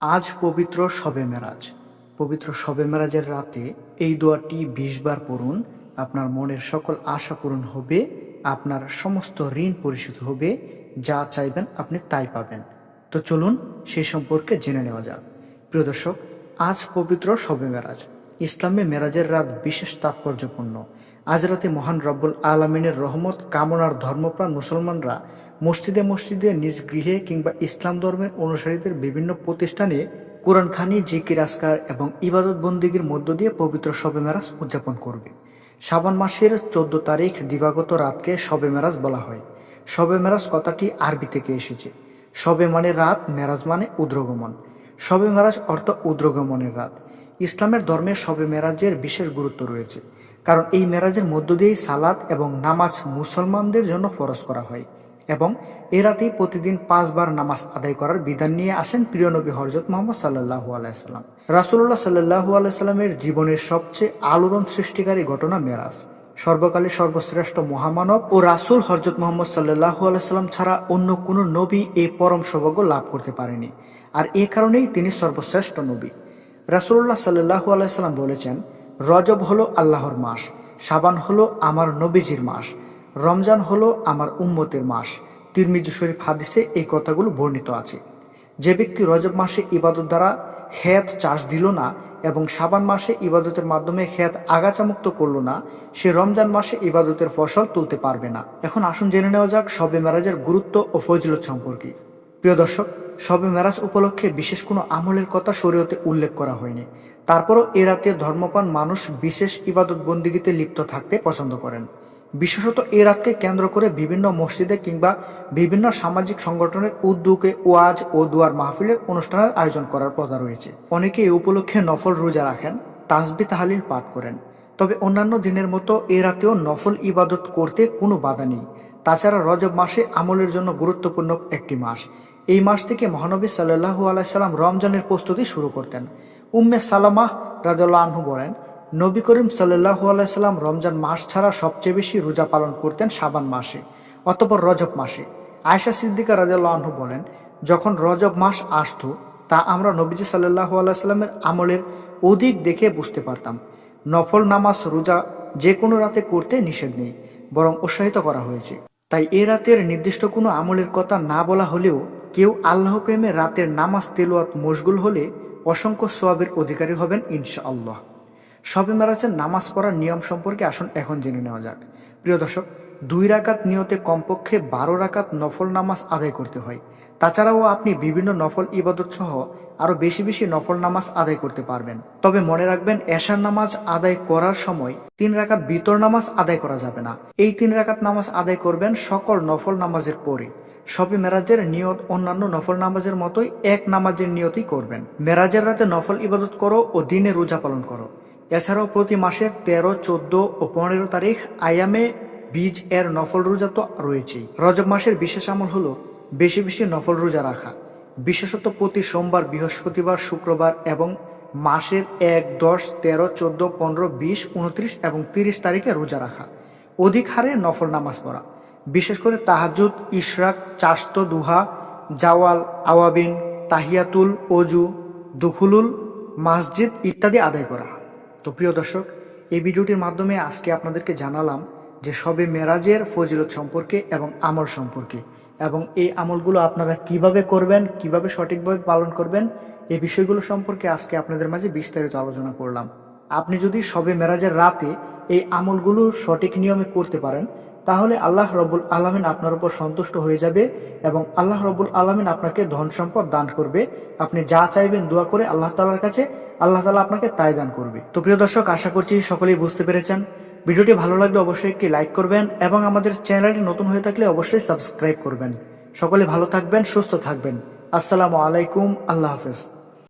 আজ পবিত্র শবে মেরাজ। পবিত্র শবে মেরাজের রাতে এই দোয়াটি বিশ বার পড়ুন। আপনার মনের সকল আশা পূরণ হবে, আপনার সমস্ত ঋণ পরিশোধ হবে, যা চাইবেন আপনি তাই পাবেন। তো চলুন সে সম্পর্কে জেনে নেওয়া যাক। প্রিয় দর্শক, আজ পবিত্র শবে মেরাজ। ইসলামে মেরাজের রাত বিশেষ তাৎপর্যপূর্ণ। আজ রাতে মহান রব্বুল আলমিনের রহমত, কামনার ধর্মপ্রাণ মুসলমানরা মসজিদে মসজিদে নিজ গৃহে কিংবা ইসলাম ধর্মের অনুসারীদের বিভিন্ন প্রতিষ্ঠানে কোরআন খানি জিকির আসকার এবং ইবাদত বন্দীগীর মধ্য দিয়ে পবিত্র শবে মেরাজ উদযাপন করবে। শ্রাবণ মাসের চোদ্দ তারিখ দিবাগত রাতকে শবে মেরাজ বলা হয়। শবে মেরাজ কথাটি আরবি থেকে এসেছে। শবে মানে রাত, মেরাজ মানে উদ্রগমন। শবে মেরাজ অর্থ উদ্রগমনের রাত। ইসলামের ধর্মে শবে মেরাজের বিশেষ গুরুত্ব রয়েছে। কারণ এই মেরাজের মধ্য দিয়েই সালাত এবং নামাজ মুসলমানদের জন্য ফরজ করা হয়। এবং এ রাতেই প্রতিদিন পাঁচবার নামাজ আদায় করার বিধান নিয়ে আসেন প্রিয় নবী হরজত মোহাম্মদ সাল্লাহু আলাইসাল্লাম রাসুল্লাহ সাল্লাহু আলাইস্লামের জীবনের সবচেয়ে আলোড়ন সৃষ্টিকারী ঘটনা মেরাজ। সর্বকালের সর্বশ্রেষ্ঠ মহামানব ও রাসুল হরজত মোহাম্মদ সাল্লাহু আলাইসাল্লাম ছাড়া অন্য কোনো নবী এই পরম সৌভাগ্য লাভ করতে পারেনি। আর এ কারণেই তিনি সর্বশ্রেষ্ঠ নবী। রাসুল্লাহ সাল্লাহু আলাইসাল্লাম বলেছেন রজব হলো আল্লাহর মাস সাবান হলো আমার নবীজির মাস, রমজান হলো আমার উম্মতের মাস। তিরমিজু শরীফ হাদিসে এই কথাগুলো বর্ণিত আছে। যে ব্যক্তি রজব মাসে ইবাদত দ্বারা হেয়াত চাষ দিল না এবং সাবান মাসে ইবাদতের মাধ্যমে হেয়াত আগাচামুক্ত করল না, সে রমজান মাসে ইবাদতের ফসল তুলতে পারবে না। এখন আসুন জেনে নেওয়া যাক শবে মেরাজের গুরুত্ব ও ফজিলত সম্পর্কে। প্রিয় দর্শক, শবে মেরাজ উপলক্ষে বিশেষ কোনো আমলের কথা শরীয়তে উল্লেখ করা হয়নি। তারপরও এ রাতে ধর্মপান মানুষ বিশেষ ইবাদত বন্দিগিতে লিপ্ত থাকতে পছন্দ করেন। বিশেষত এ রাতকে কেন্দ্র করে বিভিন্ন মসজিদে কিংবা বিভিন্ন সামাজিক সংগঠনের উদ্যোগে ওয়াজ ও দুয়ার মাহফিলের অনুষ্ঠানের আয়োজন করার কথা রয়েছে। অনেকে এ উপলক্ষে নফল রোজা রাখেন তাসবি তাহালিল পাঠ করেন। তবে অন্যান্য দিনের মতো এ রাতেও নফল ইবাদত করতে কোনো বাধা নেই। তাছাড়া রজব মাসে আমলের জন্য গুরুত্বপূর্ণ একটি মাস। এই মাস থেকে মহানবী সাল্লাহু আলাইসাল্লাম রমজানের প্রস্তুতি শুরু করতেন। উম্মে সালামাহ রাজাল্লাহ আনহু বলেন, নবী করিম সাল্লাহু আলাইসাল্লাম রমজান মাস ছাড়া সবচেয়ে বেশি রোজা পালন করতেন সাবান মাসে অতপর রজব মাসে। আয়সা সিদ্দিকা রাজাল্লাহ আনহু বলেন, যখন রজব মাস আসতো, তা আমরা নবীজি সাল্লাহু আলাইস্লামের আমলের অধিক দেখে বুঝতে পারতাম। নফল নামাজ রোজা যে কোনো রাতে করতে নিষেধ নেই, বরং উৎসাহিত করা হয়েছে। তাই এ রাতের নির্দিষ্ট কোনো আমলের কথা না বলা হলেও কেউ আল্লাহ প্রেমে রাতের নামাজ তেলোয়াত মশগুল হলে অসংখ্য সোয়াবের অধিকারী হবেন ইনশা আল্লাহ শবে মেরাজের নামাজ পড়ার নিয়ম সম্পর্কে আসুন, এখন জেনে নেওয়া যাক। প্রিয় দর্শক, দুই রাকাত নিয়তে কমপক্ষে বারো রাকাত নফল নামাজ আদায় করতে হয়। তাছাড়াও আপনি বিভিন্ন নফল ইবাদত সহ আরও বেশি বেশি নফল নামাজ আদায় করতে পারবেন। তবে মনে রাখবেন, এশার নামাজ আদায় করার সময় তিন রাকাত বিতর নামাজ আদায় করা যাবে না। এই তিন রাকাত নামাজ আদায় করবেন সকল নফল নামাজের পরে। সবে মেরাজের নিয়ত অন্যান্য নফল নামাজের মতোই এক নামাজের নিয়তই করবেন। মেরাজের রাতে নফল ইবাদত করো ও দিনে রোজা পালন করো। এছাড়াও প্রতি মাসের তেরো, চোদ্দ ও পনেরো তারিখ আয়ামে বীজ এর নফল রোজা তো রয়েছেই রজব মাসের বিশেষ আমল হলো বেশি বেশি নফল রোজা রাখা। বিশেষত প্রতি সোমবার, বৃহস্পতিবার, শুক্রবার এবং মাসের এক, দশ, তেরো, চোদ্দ, পনেরো, বিশ, উনত্রিশ এবং তিরিশ তারিখে রোজা রাখা। অধিক হারে নফল নামাজ পড়া। বিশেষ করে তাহাজুদ ইশরাক চাস্ত দুহা জাওয়াল, আওয়াবিন, তাহিয়াতুল অজু দুখুলুল, মসজিদ ইত্যাদি আদায় করা। তো প্রিয় দর্শক, এই ভিডিওটির মাধ্যমে আজকে আপনাদেরকে জানালাম যে সবে মেরাজের ফজিলত সম্পর্কে এবং আমল সম্পর্কে এবং এই আমলগুলো আপনারা কীভাবে করবেন, কীভাবে সঠিকভাবে পালন করবেন, এই বিষয়গুলো সম্পর্কে আজকে আপনাদের মাঝে বিস্তারিত আলোচনা করলাম। আপনি যদি সবে মেরাজের রাতে এই আমলগুলো সঠিক নিয়মে করতে পারেন তাহলে আল্লাহ রবুল আলমিন আপনার উপর সন্তুষ্ট হয়ে যাবে এবং আল্লাহ রবুল আলমিন আপনাকে ধন সম্পদ দান করবে। আপনি যা চাইবেন দোয়া করে আল্লাহ তালার কাছে, আল্লাহ তালা আপনাকে তাই দান করবে। তো প্রিয় দর্শক, আশা করছি সকলেই বুঝতে পেরেছেন। ভিডিওটি ভালো লাগলে অবশ্যই একটি লাইক করবেন এবং আমাদের চ্যানেলটি নতুন হয়ে থাকলে অবশ্যই সাবস্ক্রাইব করবেন। সকলে ভালো থাকবেন, সুস্থ থাকবেন। আসসালামু আলাইকুম, আল্লাহ হাফেজ।